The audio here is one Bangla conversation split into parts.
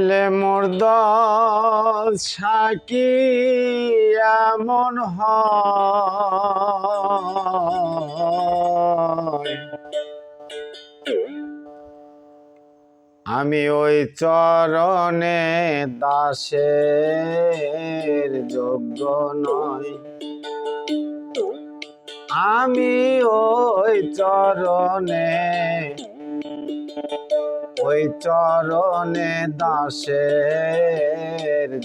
নইলে মোর দল সাকি এমন আমি ওই চরণে দাসের যোগ্য নয় আমি ওই চরণে ওই চরণে দাসের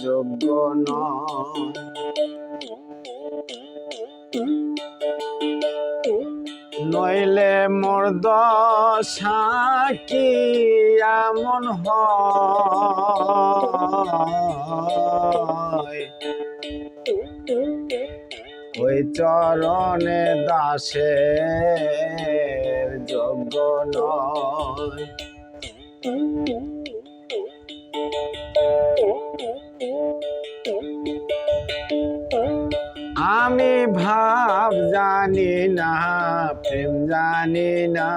যোগ্য নয়। নইলে মোর দশা কি এমন হয়? ওই চরণে দাসের যোগ্য নয়। আমি ভাব জানি না প্রেম জানি না।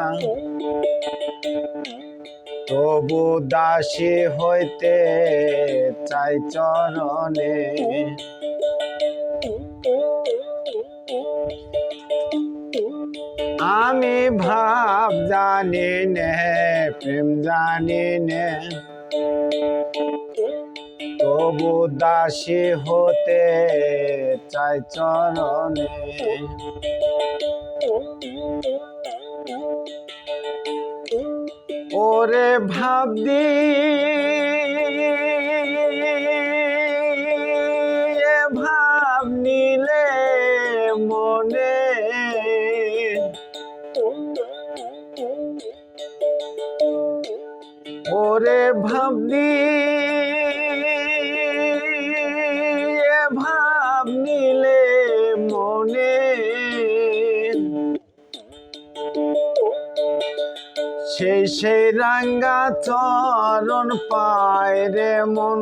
তবু দাসী হইতে চাই চরণে। আমি ভাব জানি নে প্রেম জানি নে। তবু দাসী হতে চাই চরণে। ওরে ভাব ভাবদি ভাব নিলে মনে সেই সেই রাঙ্গা চরণ পায় রে মন।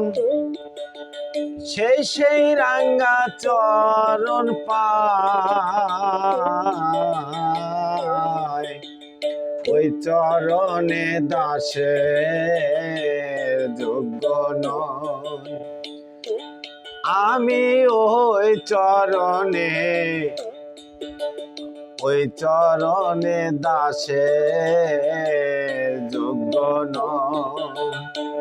সেই সেই রাঙ্গা চরণ পায়। ওই চরণে দাসে যোগ্য আমি ওই চরণে ওই চরণে দাসে যোগ্য নয়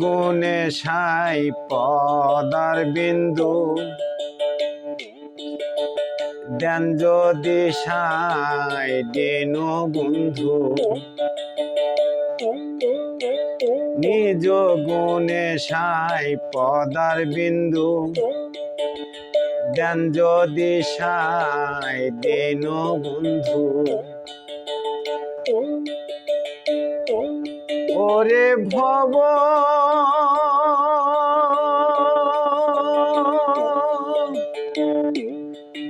গুণে সাই পদার বিন্দু। দেন যদি সাই দিনু বন্ধু। নিজ গুণে সাই পদার বিন্দু। দেন যদি সাই দিনু বন্ধু। ওরে ভব।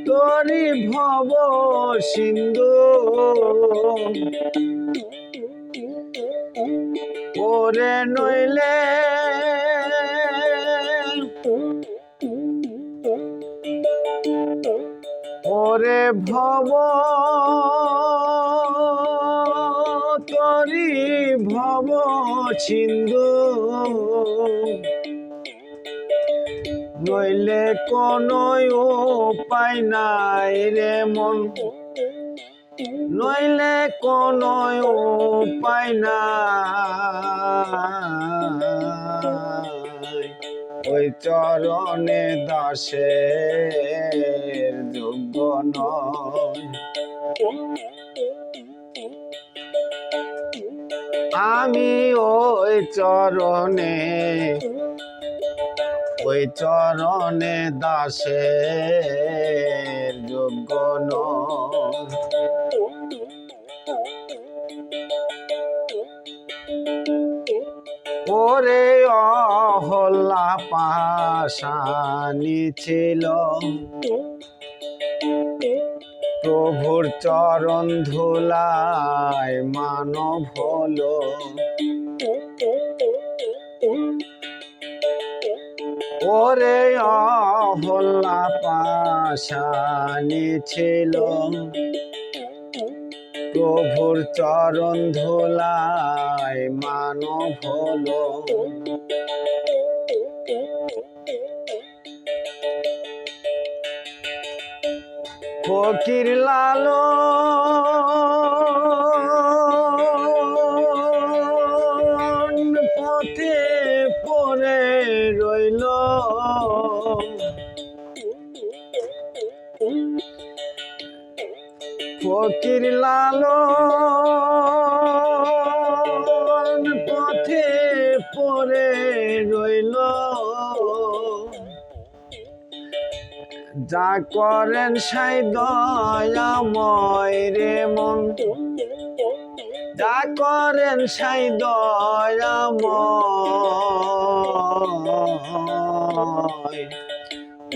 তোরি ভব সিন্ধু। ওরে নইলে ওরে ভব। তরি ভব সিন্ধু। নইলে কোনো উপায় নাই রে মন। নইলে কোনো উপায় নাই। ওই চরণে দাসের যোগ্য নয়। আমি ওই চরণে ওই চরণে দাসের যোগ্য ওরে অহল্লা পাশানি ছিল প্রভুর চরণ ধুলায় মানব হলো। ওরে অহল্লা পাশানি ছিল। প্রভুর চরণ ধুলায় মানব হলো। ফকির লালো পথে পড়ে রইল। ফকির লালো যা করেন সাই দয়াময় রে মন। যা করেন সাই দয়াময়।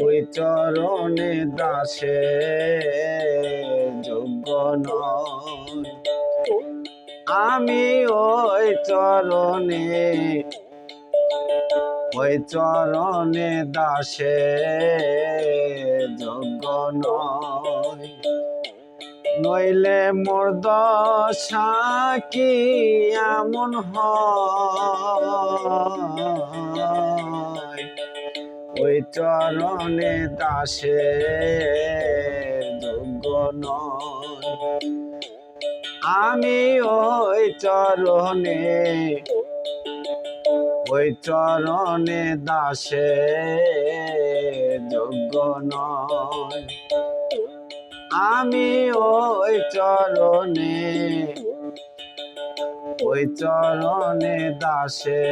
ওই চরণে দাসে যোগ্য নয় আমি ওই চরণে ওই চরণে দাসে যোগ্য নইলে মোর দশা কি এমন হয়? ওই চরণে দাসে যোগ্য নয় আমি ওই চরণে ওই চরণে দাসে যোগ্য নয়। আমি ওই চরণে ওই চরণে দাসে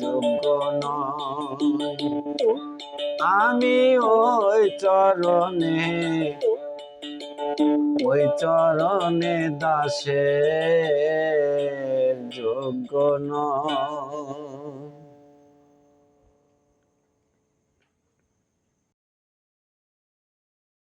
যোগ্য নয়। আমি ওই চরণে ওই চরণে দাসে যোগ্য নয়।